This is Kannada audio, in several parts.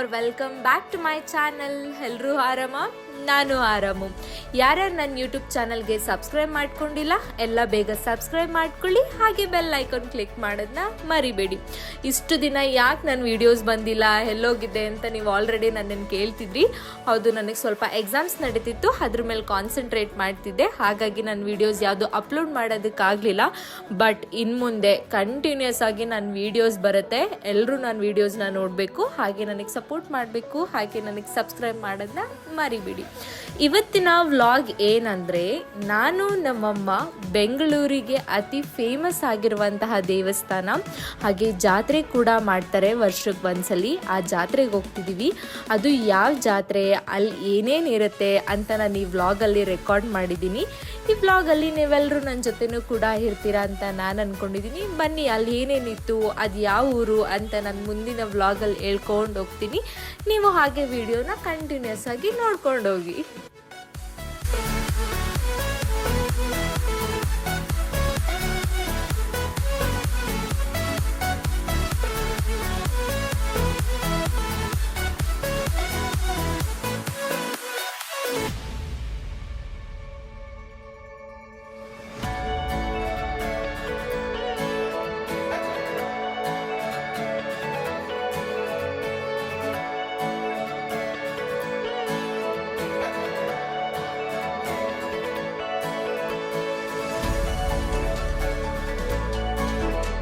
R welcome back to my channel ಎಲ್ಲರೂ ಆರಾಮ ನಾನು ಆರಾಮು ಯಾರ್ಯಾರು ನನ್ನ ಯೂಟ್ಯೂಬ್ ಚಾನಲ್ಗೆ ಸಬ್ಸ್ಕ್ರೈಬ್ ಮಾಡ್ಕೊಂಡಿಲ್ಲ, ಎಲ್ಲ ಬೇಗ ಸಬ್ಸ್ಕ್ರೈಬ್ ಮಾಡ್ಕೊಳ್ಳಿ, ಹಾಗೆ ಬೆಲ್ ಐಕಾನ್ ಕ್ಲಿಕ್ ಮಾಡೋದನ್ನ ಮರಿಬೇಡಿ. ಇಷ್ಟು ದಿನ ಯಾಕೆ ನನ್ನ ವೀಡಿಯೋಸ್ ಬಂದಿಲ್ಲ, ಎಲ್ಲೋಗಿದೆ ಅಂತ ನೀವು ಆಲ್ರೆಡಿ ನನ್ನನ್ನು ಕೇಳ್ತಿದ್ರಿ? ಹೌದು, ನನಗೆ ಸ್ವಲ್ಪ ಎಕ್ಸಾಮ್ಸ್ ನಡೀತಿತ್ತು, ಅದ್ರ ಮೇಲೆ ಕಾನ್ಸಂಟ್ರೇಟ್ ಮಾಡ್ತಿದ್ದೆ, ಹಾಗಾಗಿ ನನ್ನ ವೀಡಿಯೋಸ್ ಯಾವುದು ಅಪ್ಲೋಡ್ ಮಾಡೋದಕ್ಕಾಗಲಿಲ್ಲ. ಬಟ್ ಇನ್ನು ಮುಂದೆ ಕಂಟಿನ್ಯೂಸ್ ಆಗಿ ನನ್ನ ವೀಡಿಯೋಸ್ ಬರುತ್ತೆ ಎಲ್ಲರೂ ನನ್ನ ವೀಡಿಯೋಸ್ನ ನೋಡಬೇಕು, ಹಾಗೆ ನನಗೆ ಸಪೋರ್ಟ್ ಮಾಡಬೇಕು, ಹಾಗೆ ನನಗೆ ಸಬ್ಸ್ಕ್ರೈಬ್ ಮಾಡೋದನ್ನ ಮರಿಬಿಡಿ. ಇವತ್ತಿನ ವ್ಲಾಗ್ ಏನಂದರೆ, ನಾನು ನಮ್ಮಮ್ಮ ಬೆಂಗಳೂರಿಗೆ ಅತಿ ಫೇಮಸ್ ಆಗಿರುವಂತಹ ದೇವಸ್ಥಾನ, ಹಾಗೆ ಜಾತ್ರೆ ಕೂಡ ಮಾಡ್ತಾರೆ ವರ್ಷಕ್ಕೆ ಒಂದ್ಸಲಿ. ಆ ಜಾತ್ರೆಗೆ ಹೋಗ್ತಿದ್ದೀವಿ ಅದು ಯಾವ ಜಾತ್ರೆ, ಅಲ್ಲಿ ಏನೇನಿರುತ್ತೆ ಅಂತ ನಾನು ಈ ವ್ಲಾಗಲ್ಲಿ ರೆಕಾರ್ಡ್ ಮಾಡಿದ್ದೀನಿ. ಈ ವ್ಲಾಗಲ್ಲಿ ನೀವೆಲ್ಲರೂ ನನ್ನ ಜೊತೆನೂ ಕೂಡ ಇರ್ತೀರಾ ಅಂತ ನಾನು ಅಂದ್ಕೊಂಡಿದ್ದೀನಿ ಬನ್ನಿ, ಅಲ್ಲಿ ಏನೇನಿತ್ತು, ಅದು ಯಾವ ಊರು ಅಂತ ನಾನು ಮುಂದಿನ ವ್ಲಾಗಲ್ಲಿ ಹೇಳ್ಕೊಂಡು ಹೋಗ್ತೀನಿ. ನೀವು ಹಾಗೆ ವಿಡಿಯೋನ ಕಂಟಿನ್ಯೂಸ್ ಆಗಿ ನೋಡ್ಕೊಂಡು ಹೋಗಿ.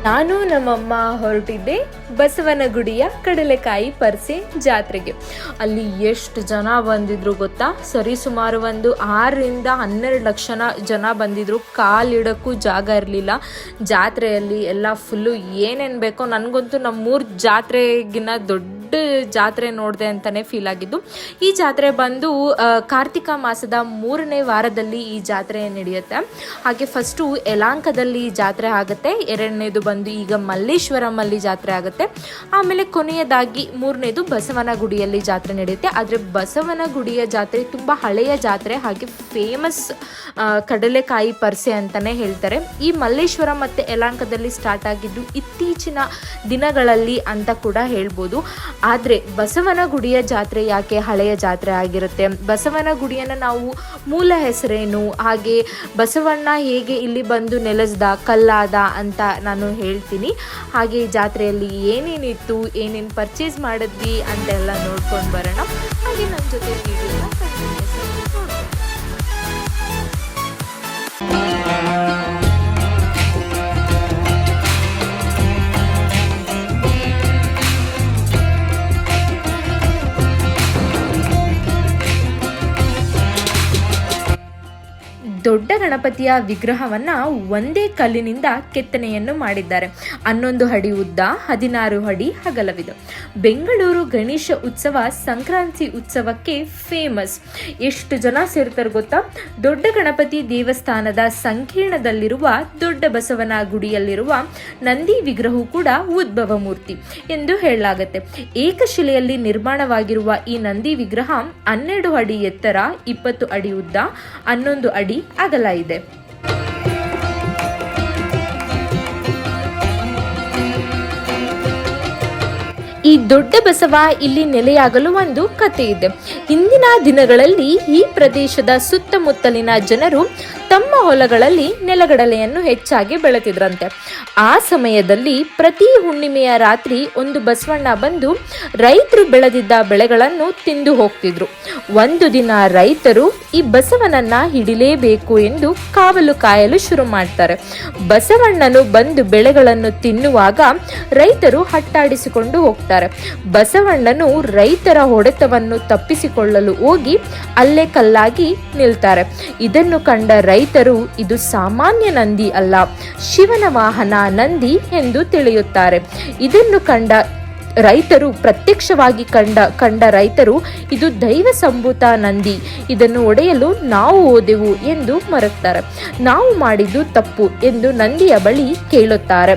ನಾನು ನಮ್ಮಮ್ಮ ಹೊರಟಿದ್ದೆ ಬಸವನಗುಡಿಯ ಕಡಲೆಕಾಯಿ ಪರ್ಸೆ ಜಾತ್ರೆಗೆ. ಅಲ್ಲಿ ಎಷ್ಟು ಜನ ಬಂದಿದ್ರು ಗೊತ್ತಾ? ಸರಿ ಸುಮಾರು ಒಂದು ಆರರಿಂದ ಹನ್ನೆರಡು ಲಕ್ಷ ಜನ ಬಂದಿದ್ರು. ಕಾಲಿಡಕ್ಕೂ ಜಾಗ ಇರಲಿಲ್ಲ. ಜಾತ್ರೆಯಲ್ಲಿ ಎಲ್ಲ ಫುಲ್ಲು ಏನೇನು ಬೇಕೋ, ನನಗಂತೂ ನಮ್ಮೂರು ಜಾತ್ರೆಗಿನ್ನ ದೊಡ್ಡ ಜಾತ್ರೆ ನೋಡಿದೆ ಅಂತಲೇ ಫೀಲ್ ಆಗಿದ್ದು. ಈ ಜಾತ್ರೆ ಬಂದು ಕಾರ್ತಿಕ ಮಾಸದ ಮೂರನೇ ವಾರದಲ್ಲಿ ಈ ಜಾತ್ರೆ ನಡೆಯುತ್ತೆ. ಹಾಗೆ ಫಸ್ಟು ಯಲಾಂಕದಲ್ಲಿ ಜಾತ್ರೆ ಆಗುತ್ತೆ, ಎರಡನೇದು ಬಂದು ಈಗ ಮಲ್ಲೇಶ್ವರಮಲ್ಲಿ ಜಾತ್ರೆ ಆಗುತ್ತೆ. ಆಮೇಲೆ ಕೊನೆಯದಾಗಿ ಮೂರನೇದು ಬಸವನ ಗುಡಿಯಲ್ಲಿ ಜಾತ್ರೆ ನಡೆಯುತ್ತೆ. ಆದರೆ ಬಸವನ ಗುಡಿಯ ಜಾತ್ರೆ ತುಂಬ ಹಳೆಯ ಜಾತ್ರೆ, ಹಾಗೆ ಫೇಮಸ್ ಕಡಲೆಕಾಯಿ ಪರ್ಸೆ ಅಂತಲೇ ಹೇಳ್ತಾರೆ. ಈ ಮಲ್ಲೇಶ್ವರ ಮತ್ತು ಯಲಾಂಕದಲ್ಲಿ ಸ್ಟಾರ್ಟ್ ಆಗಿದ್ದು ಇತ್ತೀಚಿನ ದಿನಗಳಲ್ಲಿ ಅಂತ ಕೂಡ ಹೇಳ್ಬೋದು. ಆದರೆ ಬಸವನ ಗುಡಿಯ ಜಾತ್ರೆ ಯಾಕೆ ಹಳೆಯ ಜಾತ್ರೆ ಆಗಿರುತ್ತೆ? ಬಸವನ ಗುಡಿಯನ್ನು ನಾವು ಮೂಲ ಹೆಸರೇನು? ಹಾಗೆ ಬಸವಣ್ಣ ಹೇಗೆ ಇಲ್ಲಿ ಬಂದು ನೆಲೆಸ್ದ, ಕಲ್ಲಾದ ಅಂತ ನಾನು ಹೇಳ್ತೀನಿ. ಹಾಗೆ ಜಾತ್ರೆಯಲ್ಲಿ ಏನೇನಿತ್ತು, ಏನೇನು ಪರ್ಚೇಸ್ ಮಾಡಿದ್ವಿ ಅಂತೆಲ್ಲ ನೋಡ್ಕೊಂಡು ಬರೋಣ. ಹಾಗೆ ನನ್ನ ಜೊತೆ ವಿಡಿಯೋನ ದೊಡ್ಡ ಗಣಪತಿಯ ವಿಗ್ರಹವನ್ನ ಒಂದೇ ಕಲ್ಲಿನಿಂದ ಕೆತ್ತನೆಯನ್ನು ಮಾಡಿದ್ದಾರೆ. ಹನ್ನೊಂದು ಅಡಿ ಉದ್ದ, ಹದಿನಾರು ಅಡಿ ಅಗಲವಿದೆ. ಬೆಂಗಳೂರು ಗಣೇಶ ಉತ್ಸವ ಸಂಕ್ರಾಂತಿ ಉತ್ಸವಕ್ಕೆ ಫೇಮಸ್ ಎಷ್ಟು ಜನ ಸೇರ್ತಾರೆ ಗೊತ್ತಾ? ದೊಡ್ಡ ಗಣಪತಿ ದೇವಸ್ಥಾನದ ಸಂಕೀರ್ಣದಲ್ಲಿರುವ ದೊಡ್ಡ ಬಸವನ ಗುಡಿಯಲ್ಲಿರುವ ನಂದಿ ವಿಗ್ರಹವು ಕೂಡ ಉದ್ಭವ ಮೂರ್ತಿ ಎಂದು ಹೇಳಲಾಗುತ್ತೆ. ಏಕಶಿಲೆಯಲ್ಲಿ ನಿರ್ಮಾಣವಾಗಿರುವ ಈ ನಂದಿ ವಿಗ್ರಹ ಹನ್ನೆರಡು ಅಡಿ ಎತ್ತರ, ಇಪ್ಪತ್ತು ಅಡಿ ಉದ್ದ, ಹನ್ನೊಂದು ಅಡಿ ಅಗಲ ಇದೆ. ಈ ದೊಡ್ಡ ಬಸವ ಇಲ್ಲಿ ನೆಲೆಯಾಗಲು ಒಂದು ಕಥೆ ಇದೆ. ಇಂದಿನ ದಿನಗಳಲ್ಲಿ ಈ ಪ್ರದೇಶದ ಸುತ್ತಮುತ್ತಲಿನ ಜನರು ತಮ್ಮ ಹೊಲಗಳಲ್ಲಿ ನೆಲಗಡಲೆಯನ್ನು ಹೆಚ್ಚಾಗಿ ಬೆಳೆತಿದ್ರಂತೆ. ಆ ಸಮಯದಲ್ಲಿ ಪ್ರತಿ ಹುಣ್ಣಿಮೆಯ ರಾತ್ರಿ ಒಂದು ಬಸವಣ್ಣ ಬಂದು ರೈತರು ಬೆಳೆದಿದ್ದ ಬೆಳೆಗಳನ್ನು ತಿಂದು ಹೋಗ್ತಿದ್ರು. ಒಂದು ದಿನ ರೈತರು ಈ ಬಸವನನ್ನ ಹಿಡಿಲೇಬೇಕು ಎಂದು ಕಾವಲು ಕಾಯಲು ಶುರು ಮಾಡ್ತಾರೆ. ಬಸವಣ್ಣನು ಬಂದು ಬೆಳೆಗಳನ್ನು ತಿನ್ನುವಾಗ ರೈತರು ಹಟ್ಟಾಡಿಸಿಕೊಂಡು ಹೋಗ್ತಾರೆ. ಬಸವಣ್ಣನು ರೈತರ ಹೊಡೆತವನ್ನು ತಪ್ಪಿಸಿಕೊಳ್ಳಲು ಹೋಗಿ ಅಲ್ಲೇ ಕಲ್ಲಾಗಿ ನಿಲ್ತಾರೆ. ಇದನ್ನು ಕಂಡ ರೈತರು ಇದು ಸಾಮಾನ್ಯ ನಂದಿ ಅಲ್ಲ. ಶಿವನ ವಾಹನ ನಂದಿ ಎಂದು ತಿಳಿಯುತ್ತಾರೆ. ಇದನ್ನು ಕಂಡ ರೈತರು ಪ್ರತ್ಯಕ್ಷವಾಗಿ ಕಂಡ ಕಂಡ ರೈತರು, ಇದು ದೈವ ಸಂಭೂತ ನಂದಿ. ಇದನ್ನು ಒಡೆಯಲು ನಾವು ಓದೆವು ಎಂದು ಮರುತ್ತಾರೆ. ನಾವು ಮಾಡಿದ್ದು ತಪ್ಪು ಎಂದು ನಂದಿಯ ಬಳಿ ಕೇಳುತ್ತಾರೆ.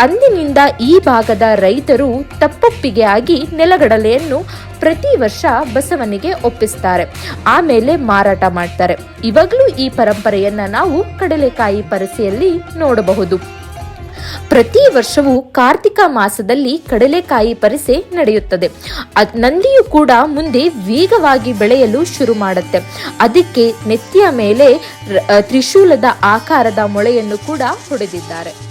ಅಂದಿನಿಂದ ಈ ಭಾಗದ ರೈತರು ತಪ್ಪೊಪ್ಪಿಗೆ ಆಗಿ ನೆಲಗಡಲೆಯನ್ನು ಪ್ರತಿ ವರ್ಷ ಬಸವನಿಗೆ ಒಪ್ಪಿಸ್ತಾರೆ. ಆಮೇಲೆ ಮಾರಾಟ ಮಾಡ್ತಾರೆ. ಇವಾಗಲೂ ಈ ಪರಂಪರೆಯನ್ನ ನಾವು ಕಡಲೆಕಾಯಿ ಪರಿಸೆಯಲ್ಲಿ ನೋಡಬಹುದು. ಪ್ರತಿ ವರ್ಷವೂ ಕಾರ್ತಿಕ ಮಾಸದಲ್ಲಿ ಕಡಲೆಕಾಯಿ ಪರಿಸೆ ನಡೆಯುತ್ತದೆ. ನಂದಿಯು ಕೂಡ ಮುಂದೆ ವೇಗವಾಗಿ ಬೆಳೆಯಲು ಶುರು ಮಾಡುತ್ತೆ. ಅದಕ್ಕೆ ನೆತ್ತಿಯ ಮೇಲೆ ತ್ರಿಶೂಲದ ಆಕಾರದ ಮೊಳೆಯನ್ನು ಕೂಡ ಹೊಡೆದಿದ್ದಾರೆ.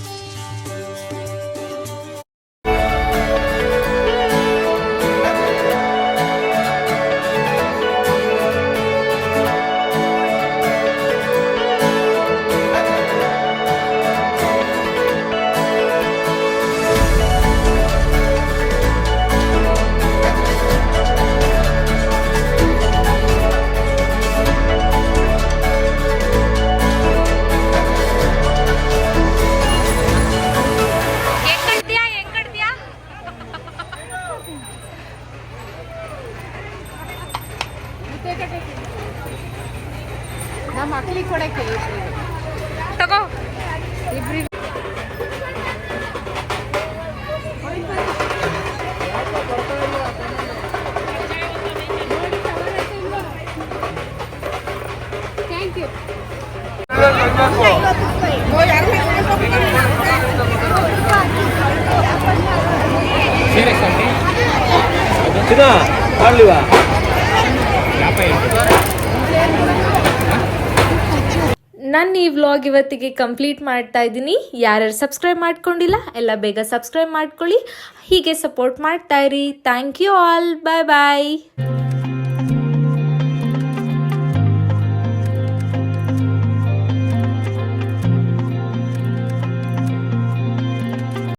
ನಮ್ಮ ಮಕ್ಳಿಗೆ ಕೊಡಕ್ಕೆ ಇಬ್ರಿಗೆ ತಗೋ ಇಬ್ರಿಗೆ ಥ್ಯಾಂಕ್ ಯು ಚಿನ್ನ ಮಾಡ್ಲಿವಾ ನಾನು ಈ ವ್ಲಾಗ್ ಇವತ್ತಿಗೆ ಕಂಪ್ಲೀಟ್ ಮಾಡ್ತಾ ಇದ್ದೀನಿ. ಯಾರ್ಯಾರು ಸಬ್ಸ್ಕ್ರೈಬ್ ಮಾಡ್ಕೊಂಡಿಲ್ಲ, ಎಲ್ಲ ಬೇಗ ಸಬ್ಸ್ಕ್ರೈಬ್ ಮಾಡ್ಕೊಳ್ಳಿ. ಹೀಗೆ ಸಪೋರ್ಟ್ ಮಾಡ್ತಾ ಇರಿ. Thank you all bye bye